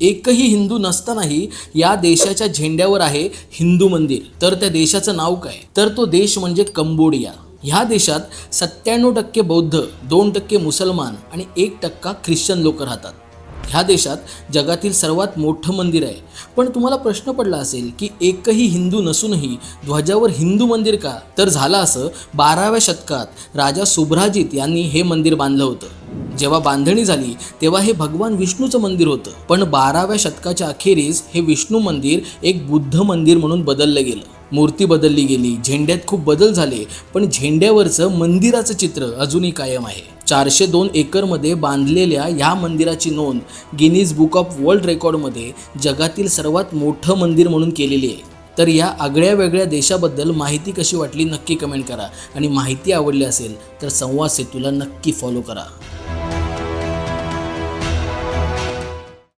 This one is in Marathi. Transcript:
एकही हिंदू नसतानाही या देशाच्या झेंड्यावर आहे हिंदू मंदिर. तर त्या देशाचं नाव काय? तर तो देश म्हणजे कंबोडिया. ह्या देशात सत्त्याण्णव टक्के बौद्ध दोन टक्के मुसलमान आणि एक टक्का ख्रिश्चन लोक राहतात. ह्या देशात जगातील सर्वात मोठं मंदिर आहे. पण तुम्हाला प्रश्न पडला असेल की एकही हिंदू नसूनही ध्वजावर हिंदू मंदिर का? तर झालं असं बाराव्या शतकात राजा सुभ्राजित यांनी हे मंदिर बांधलं होतं. जेव्हा बांधणी झाली तेव्हा हे भगवान विष्णूचं मंदिर होतं. पण बाराव्या शतकाच्या अखेरीस हे विष्णू मंदिर एक बुद्ध मंदिर म्हणून बदललं गेलं. मूर्ती बदलली गेली झेंड्यात खूप बदल झाले पण झेंड्यावरचं मंदिराचं चित्र अजूनही कायम आहे. चारशे दोन एकरमध्ये बांधलेल्या ह्या मंदिराची नोंद गिनीज बुक ऑफ वर्ल्ड रेकॉर्डमध्ये जगातील सर्वात मोठं मंदिर म्हणून केलेली आहे. तर या आगळ्या वेगळ्या देशाबद्दल माहिती कशी वाटली नक्की कमेंट करा. आणि माहिती आवडली असेल तर संवाद सेतूला नक्की फॉलो करा.